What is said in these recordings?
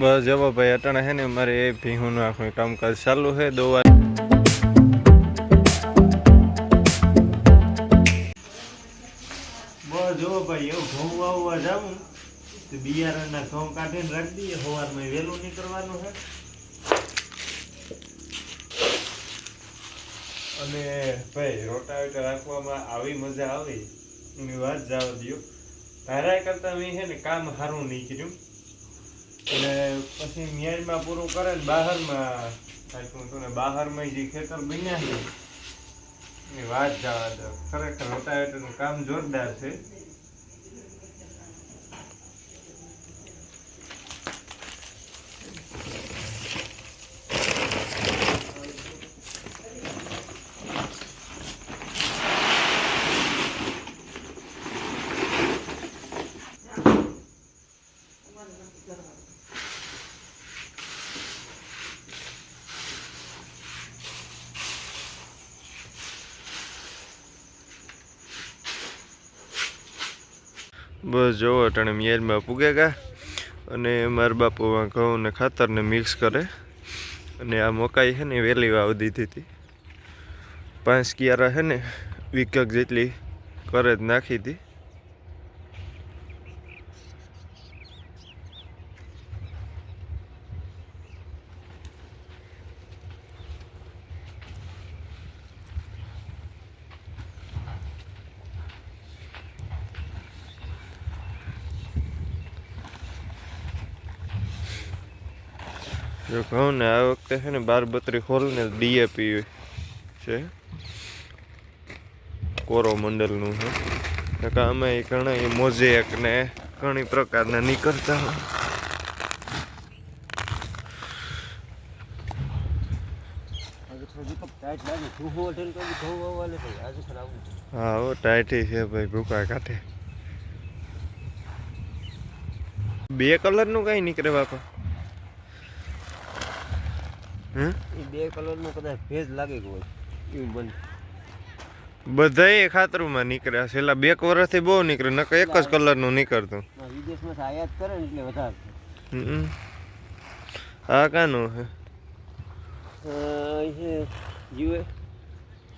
બસ જવા ભાઈ, અટાણે હે ને મારે એ ભીહુંનું આખું કામકાજ ચાલુ છે, દોવા બસ જુઓ ભાઈ ઘઉં વાવવા જાવું તો ઘઉં કાઢીને રાખી દઈએ, સવારમાં વહેલું નીકળવાનું છે. અને ભાઈ, રોટાવેટર રાખવામાં આવી મજા આવી, એની વાત જવા દો તારા કરતા મેં છે કામ સારું નીકળ્યું. એટલે પછી ન્યાયમાં પૂરું કરે ને બહારમાં કાંઈક હું ને, બહારમાં જે ખેતર બન્યા છે, એ વાત જવા દો. ખરેખર રોટાવેટરનું કામ જોરદાર છે. બસ જોવો, અટાણે મિયાજમાં પૂગે ગયા અને મારા બાપુમાં ઘઉં ને ખાતરને મિક્સ કરે. અને આ મકાઈ છે ને વહેલી વાવી દીધી હતી. પાંચ કિયારા છે ને વીકક જેટલી કરે જ નાખી હતી. જો કહું ને આ વખતે છે ને બાર બત્રી હોલ ને ડીએપી છે? કોરો મંડળનું છે. નકા અમે ઘણા મોઝેક ને ઘણી પ્રકારના નીકળતા હોય. હું હો ટાઈટી છે ભાઈ ભૂકા કાઢે બે કલરનું કઈ નીકળે બાપા? હે એ બે કલરનો કદાચ ભેજ લાગે ગયો એવું બને. બધાય ખાતરુમાં નીકળ્યા છેલ્લા બે વર્ષથી બહુ નીકળે નકર એક જ કલરનું નીકળતું. આ વિદેશમાંથી આયાત કરે ને એટલે વધારે. આ કાનું હે? જીવે એ છે યુએ.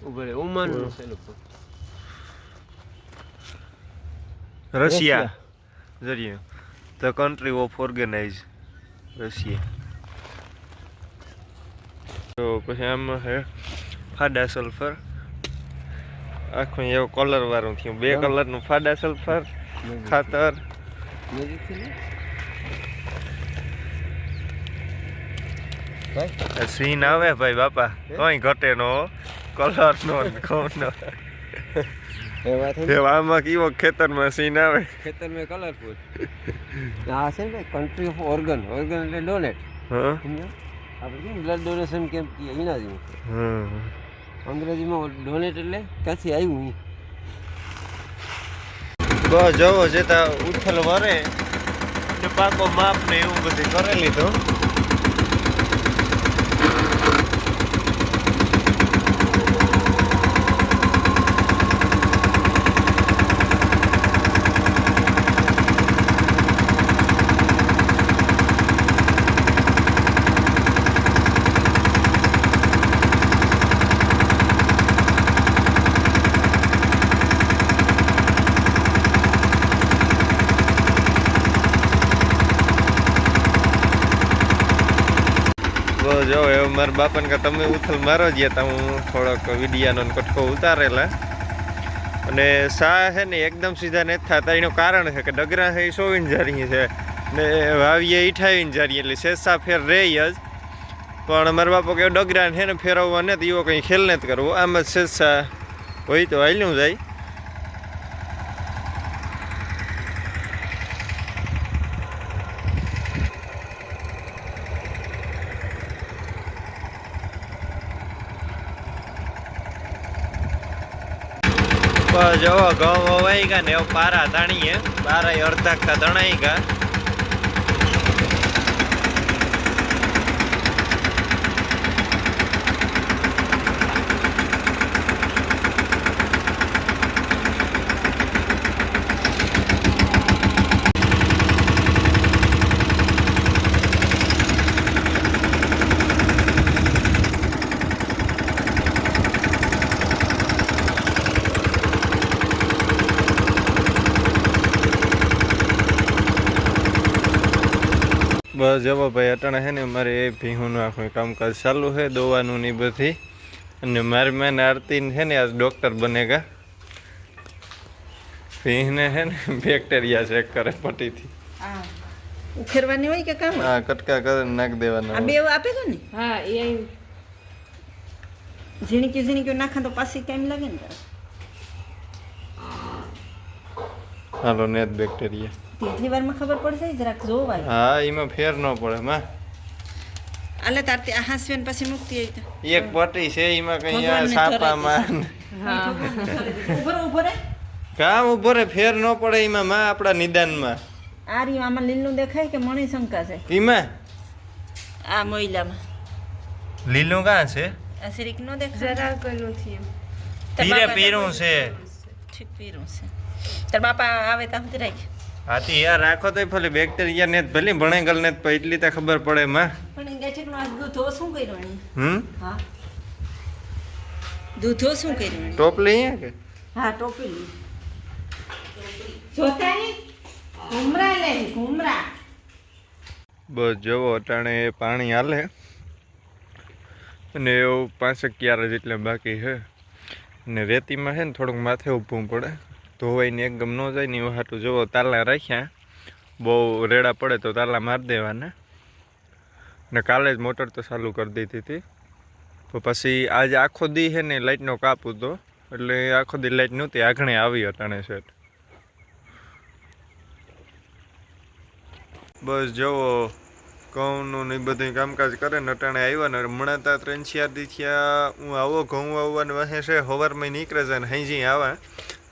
ઉભરે ઓમાનનું છે લોકો Russia. જરીએ the country of organise Russia. તો પછી આમાં હે ફાડા સલ્ફર આખું એવો કલર વાળું થયું. બે કલરનું ફાડા સલ્ફર ખાતર. સીન આવે ભાઈ બાપા. કઈ ઘટે નો કલર નો ઘઉંનો નો. આમાં કેવો ખેતરમાં સીન આવે. ખેતરમાં કલરફુલ આ છે ને કન્ટ્રી ઓફ ઓર્ગન ઓર્ગન એટલે ડોનેટ હા. આપણે કેમ બ્લડ ડોનેશન કેમ્પ કહીએ એના જેવું અંગ્રેજીમાં ડોનેટ એટલે ક્યાંથી આવ્યું બસ જવો જતા ઉથલ વરે પાકો માપ ને એવું બધું કરી લીધું બસ જો એવું મારા બાપાને કે તમે ઉથલ મારો ગયા તા હું થોડોક વિડિયાનો કટકો ઉતારેલા. અને સા છે ને, એકદમ સીધા નથી થતા. એનું કારણ છે કે ડગરા છે એ સોવીન જારી છે. ને વાવીએ ઈઠાવીને જારી એટલે શેષા ફેર રહે જ. પણ મારા બાપો કે ડગરા છે ને, ફેરવવા નથી એવો કંઈ ખેલ નથી કરવો. આમ જ શેષા હોય તો હાલ્યું જાય. બસ જો ઘઉં વવાઈ ગયા ને એવું પારા તાણીએ પારા અડધા તણાઈ ગયા બસ જવો ભાઈ અટાણે છે ને મારે એ ભીહુંનું આખું કામકાજ ચાલુ છે દોવાનું ને બધી. અને મારી મેન આરતી છે ને આજ ડૉક્ટર બનેગા ભીહને છે ને બેક્ટેરિયા ચેક કરે પટીથી ઉખેરવાની હોય કે કામ? હા આ કટકા કરે નાખ દેવાના આ બે આપે છે ને? હા એ ઝીણીકી ઝીણીકી નાખે તો પાછી કેમ લાગે ને તારે? હાલો નેત બેક્ટેરિયા તેટલી વારમાં ખબર પડશે? જરાક જોવાય. હા એમાં ફેર ન પડે માં આલે તાર તે આ હાંસવેન પછી મુક્તિ આવી તો. એક પટી છે એમાં કઈ સાપામાં ઊભો રે ઊભો કામ ઉભરે ફેર ન પડે એમાં માં આપણા નિદાનમાં. આ રહ્યું આમાં લીલું દેખાય કે મણી શંકા છે? એમાં આ મોઈલામાં. લીલું કાં છે? આ સિરીક નો દેખાય. જરા કોઈ નથી એમ તાર પીરે પીરું છે. ઠીક પીરું છે. તાર બાપા આવે ત્યાં સુધી રાખ હાથી યાર રાખો તો ભલે બેક્ટેરિયા ને ભલે ભણેગલ ને તો એટલી તો ખબર પડે માં પણ એ નો દૂધો શું કર્યું? હમ? હા. દૂધો શું કર્યું ટોપલી કે? હા ટોપી લી ઘુમરા લે ઘુમરા. બસ જવો અટાણે પાણી હાલે. અને એવું પાંસઠ ક્યારે જેટલે બાકી છે. અને રેતીમાં છે ને થોડુંક માથે ઊભું પડે. ધોવાઈને એકદમ ન જાય ને એવું હાટું જોવો તાલા રાખ્યા. બહુ રેડા પડે તો તાલા મારી દેવાના. ને કાલે જ મોટર તો ચાલુ કરી દીધી હતી. તો પછી આજે આખો દી છે ને લાઇટનો કાપ હતો. એટલે આખો દી લાઇટ નહોતી આઘણે આવી અટાણે સેટ બસ જવો ઘઉંનું ને એ બધું કામકાજ કરે ને અટાણે આવ્યા ને હમણાં તા ત્રણ ચાર દી થયા હું આવો ઘઉં આવવાનું વહે છે, હવારમાં નીકળે છે ને હંજી આવે.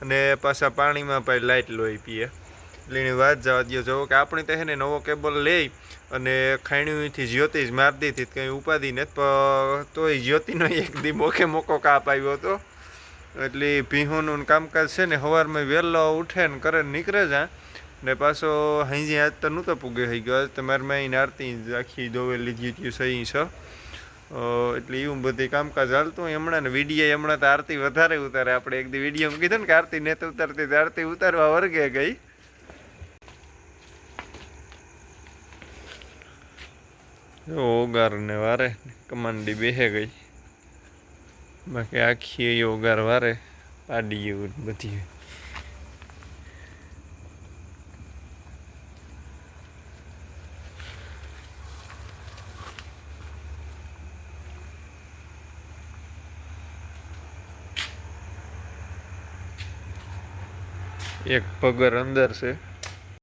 અને પાછા પાણીમાં પછી લાઇટ લોહી પીએ. એટલે એની વાત જવા દો જોવો કે આપણે તો હે ને નવો કેબલ લઈ અને ખાણીથી જ્યોતિ જ મારી દીધી કંઈ ઉપાધિ નથી પણ તોય જ્યોતિનો એક દી મોકે મોકો કાપ આવ્યો હતો. એટલે ભીહોનું કામકાજ છે ને સવારમાં વહેલો ઉઠે ને કરે નીકળે જા ને પાછો હાંજી આજ તો નહોતો પૂગે થઈ ગયો. તમારે મેં આરતી આખી આખી લીધી હતી સહી છે એટલે એવું બધી કામકાજ હાલતું હમણાં ને વીડિયો હમણાં તો આરતી વધારે ઉતારે. આપણે એક દી વીડિયો કીધું ને કે આરતી ને તો ઉતારતી આરતી ઉતારવા વર્ગે ગઈ. ઓગાર ને વારે કમાન્ડી બેહે ગઈ. બાકી આખી ઓગાર વારે પાડી એવું બધી. એક પગર અંદર છે.